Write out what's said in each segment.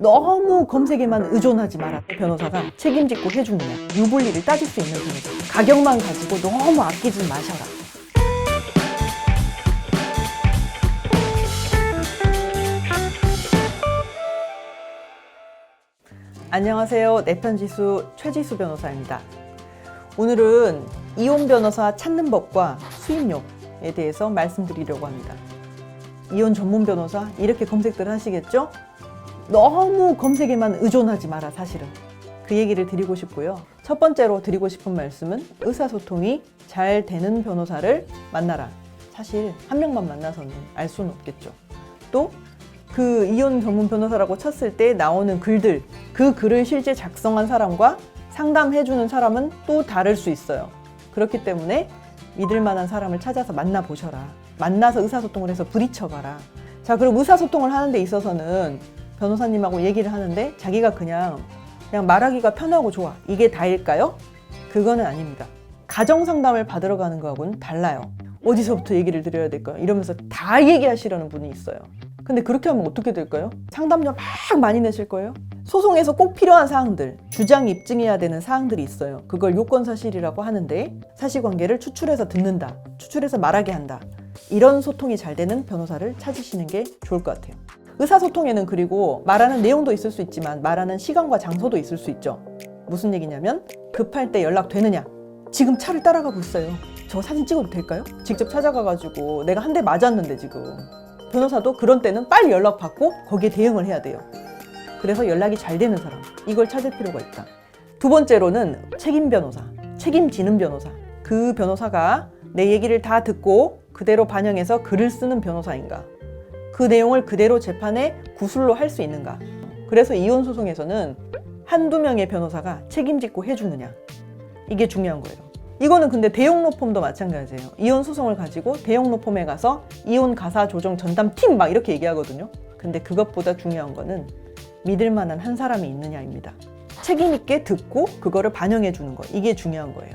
너무 검색에만 의존하지 마라. 변호사가 책임짓고 해주느냐. 유불리를 따질 수 있는 변호사. 가격만 가지고 너무 아끼지 마셔라. 안녕하세요. 내편지수 최지수 변호사입니다. 오늘은 이혼 변호사 찾는 법과 수입료에 대해서 말씀드리려고 합니다. 이혼 전문 변호사 이렇게 검색들 하시겠죠? 너무 검색에만 의존하지 마라 사실은 그 얘기를 드리고 싶고요. 첫 번째로 드리고 싶은 말씀은 의사소통이 잘 되는 변호사를 만나라. 사실 한 명만 만나서는 알 수는 없겠죠. 또 그 이혼 전문 변호사라고 쳤을 때 나오는 글들, 그 글을 실제 작성한 사람과 상담해주는 사람은 또 다를 수 있어요. 그렇기 때문에 믿을 만한 사람을 찾아서 만나보셔라. 만나서 의사소통을 해서 부딪혀봐라. 자, 그럼 의사소통을 하는 데 있어서는 변호사님하고 얘기를 하는데 자기가 그냥, 그냥 말하기가 편하고 좋아. 이게 다일까요? 그거는 아닙니다. 가정 상담을 받으러 가는 거하고는 달라요. 어디서부터 얘기를 드려야 될까요? 이러면서 다 얘기하시려는 분이 있어요. 근데 그렇게 하면 어떻게 될까요? 상담료 막 많이 내실 거예요? 소송에서 꼭 필요한 사항들, 주장 입증해야 되는 사항들이 있어요. 그걸 요건 사실이라고 하는데 사실관계를 추출해서 듣는다, 추출해서 말하게 한다. 이런 소통이 잘 되는 변호사를 찾으시는 게 좋을 것 같아요. 의사소통에는 그리고 말하는 내용도 있을 수 있지만 말하는 시간과 장소도 있을 수 있죠. 무슨 얘기냐면 급할 때 연락 되느냐? 지금 차를 따라가고 있어요. 저 사진 찍어도 될까요? 직접 찾아가가지고 내가 한 대 맞았는데 지금. 변호사도 그런 때는 빨리 연락 받고 거기에 대응을 해야 돼요. 그래서 연락이 잘 되는 사람. 이걸 찾을 필요가 있다. 두 번째로는 책임 변호사. 책임지는 변호사. 그 변호사가 내 얘기를 다 듣고 그대로 반영해서 글을 쓰는 변호사인가? 그 내용을 그대로 재판에 구술로 할 수 있는가? 그래서 이혼 소송에서는 한두 명의 변호사가 책임짓고 해주느냐? 이게 중요한 거예요. 이거는 근데 대형 로펌도 마찬가지예요. 이혼 소송을 가지고 대형 로펌에 가서 이혼 가사 조정 전담 팀 막 이렇게 얘기하거든요. 근데 그것보다 중요한 거는 믿을 만한 한 사람이 있느냐입니다. 책임 있게 듣고 그거를 반영해 주는 거. 이게 중요한 거예요.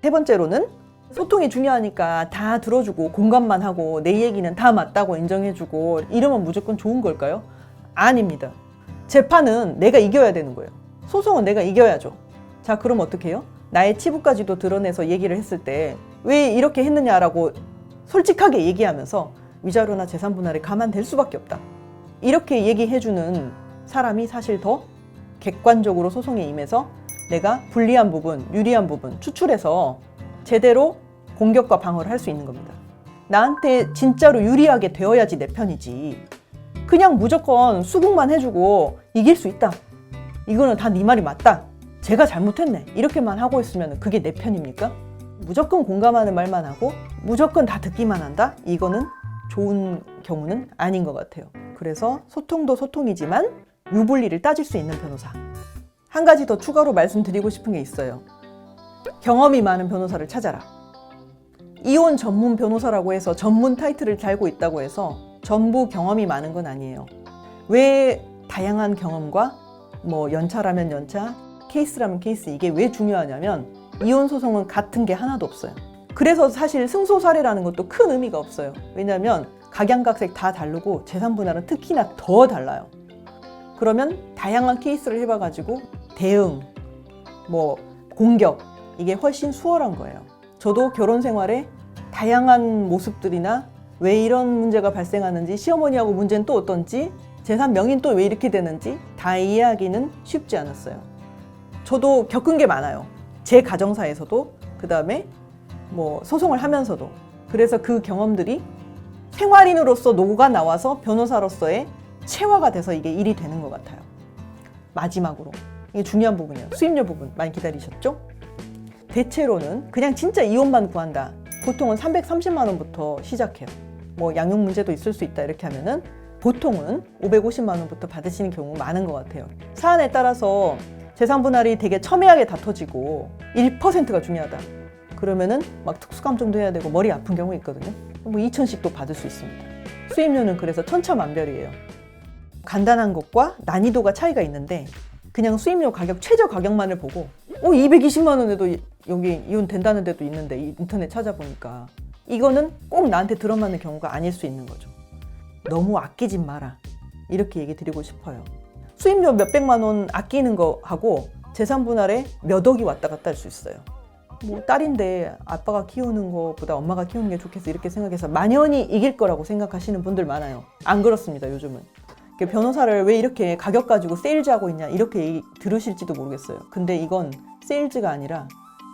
세 번째로는 소통이 중요하니까 다 들어주고 공감만 하고 내 얘기는 다 맞다고 인정해주고 이러면 무조건 좋은 걸까요? 아닙니다. 재판은 내가 이겨야 되는 거예요. 소송은 내가 이겨야죠. 자, 그럼 어떻게 해요? 나의 치부까지도 드러내서 얘기를 했을 때 왜 이렇게 했느냐라고 솔직하게 얘기하면서 위자료나 재산 분할에 가만될 수밖에 없다. 이렇게 얘기해주는 사람이 사실 더 객관적으로 소송에 임해서 내가 불리한 부분, 유리한 부분 추출해서 제대로 공격과 방어를 할 수 있는 겁니다. 나한테 진짜로 유리하게 되어야지 내 편이지. 그냥 무조건 수긍만 해주고 이길 수 있다. 이거는 다 네 말이 맞다. 제가 잘못했네. 이렇게만 하고 있으면 그게 내 편입니까? 무조건 공감하는 말만 하고 무조건 다 듣기만 한다? 이거는 좋은 경우는 아닌 것 같아요. 그래서 소통도 소통이지만 유불리를 따질 수 있는 변호사. 한 가지 더 추가로 말씀드리고 싶은 게 있어요. 경험이 많은 변호사를 찾아라. 이혼 전문 변호사라고 해서 전문 타이틀을 달고 있다고 해서 전부 경험이 많은 건 아니에요. 왜 다양한 경험과 뭐 연차라면 연차, 케이스라면 케이스 이게 왜 중요하냐면 이혼 소송은 같은 게 하나도 없어요. 그래서 사실 승소 사례라는 것도 큰 의미가 없어요. 왜냐하면 각양각색 다 다르고 재산 분할은 특히나 더 달라요. 그러면 다양한 케이스를 해봐가지고 대응, 뭐 공격 이게 훨씬 수월한 거예요. 저도 결혼 생활에 다양한 모습들이나 왜 이런 문제가 발생하는지 시어머니하고 문제는 또 어떤지 재산 명인 또 왜 이렇게 되는지 다 이해하기는 쉽지 않았어요. 저도 겪은 게 많아요. 제 가정사에서도 그 다음에 뭐 소송을 하면서도 그래서 그 경험들이 생활인으로서 녹아 나와서 변호사로서의 체화가 돼서 이게 일이 되는 것 같아요. 마지막으로 이게 중요한 부분이에요. 수입료 부분 많이 기다리셨죠? 대체로는 그냥 진짜 이혼만 구한다. 보통은 330만 원부터 시작해요. 뭐 양육 문제도 있을 수 있다 이렇게 하면은 보통은 550만 원부터 받으시는 경우 많은 것 같아요. 사안에 따라서 재산 분할이 되게 첨예하게 다퉈지고 1%가 중요하다. 그러면은 막 특수감정도 해야 되고 머리 아픈 경우 있거든요. 뭐 2천씩도 받을 수 있습니다. 수입료는 그래서 천차만별이에요. 간단한 것과 난이도가 차이가 있는데 그냥 수입료 가격 최저 가격만을 보고 어 220만 원에도 여기 이혼 된다는 데도 있는데 이 인터넷 찾아보니까 이거는 꼭 나한테 들어맞는 경우가 아닐 수 있는 거죠. 너무 아끼지 마라. 이렇게 얘기 드리고 싶어요. 수입료 몇 백만 원 아끼는 거 하고 재산 분할에 몇 억이 왔다 갔다 할 수 있어요. 뭐 딸인데 아빠가 키우는 것보다 엄마가 키우는 게 좋겠어 이렇게 생각해서 만연히 이길 거라고 생각하시는 분들 많아요. 안 그렇습니다 요즘은. 그 변호사를 왜 이렇게 가격 가지고 세일즈 하고 있냐 이렇게 얘기 들으실지도 모르겠어요. 근데 이건 세일즈가 아니라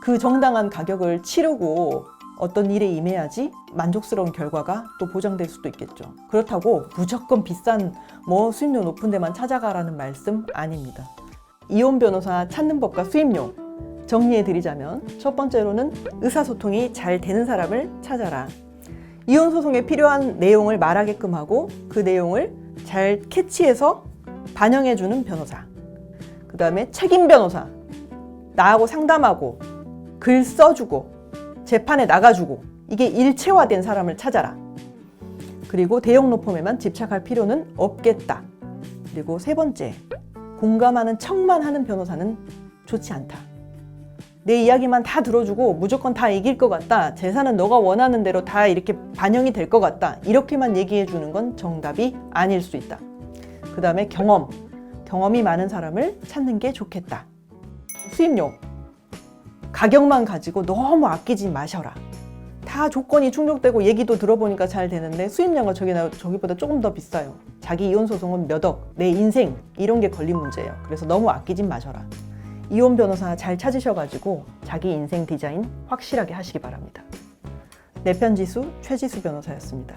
그 정당한 가격을 치르고 어떤 일에 임해야지 만족스러운 결과가 또 보장될 수도 있겠죠. 그렇다고 무조건 비싼 뭐 수입료 높은 데만 찾아가라는 말씀 아닙니다. 이혼 변호사 찾는 법과 수입료 정리해 드리자면 첫 번째로는 의사소통이 잘 되는 사람을 찾아라. 이혼 소송에 필요한 내용을 말하게끔 하고 그 내용을 잘 캐치해서 반영해 주는 변호사. 그 다음에 책임 변호사. 나하고 상담하고 글 써주고 재판에 나가주고 이게 일체화된 사람을 찾아라. 그리고 대형 로펌에만 집착할 필요는 없겠다. 그리고 세 번째, 공감하는 척만 하는 변호사는 좋지 않다. 내 이야기만 다 들어주고 무조건 다 이길 것 같다. 재산은 너가 원하는 대로 다 이렇게 반영이 될 것 같다. 이렇게만 얘기해 주는 건 정답이 아닐 수 있다. 그 다음에 경험. 경험이 많은 사람을 찾는 게 좋겠다. 수입료. 가격만 가지고 너무 아끼지 마셔라. 다 조건이 충족되고 얘기도 들어보니까 잘 되는데 수입료가 저기 나 저기보다 조금 더 비싸요. 자기 이혼 소송은 몇 억, 내 인생 이런 게 걸린 문제예요. 그래서 너무 아끼진 마셔라. 이혼 변호사 잘 찾으셔가지고 자기 인생 디자인 확실하게 하시기 바랍니다. 내 편지수 최지수 변호사였습니다.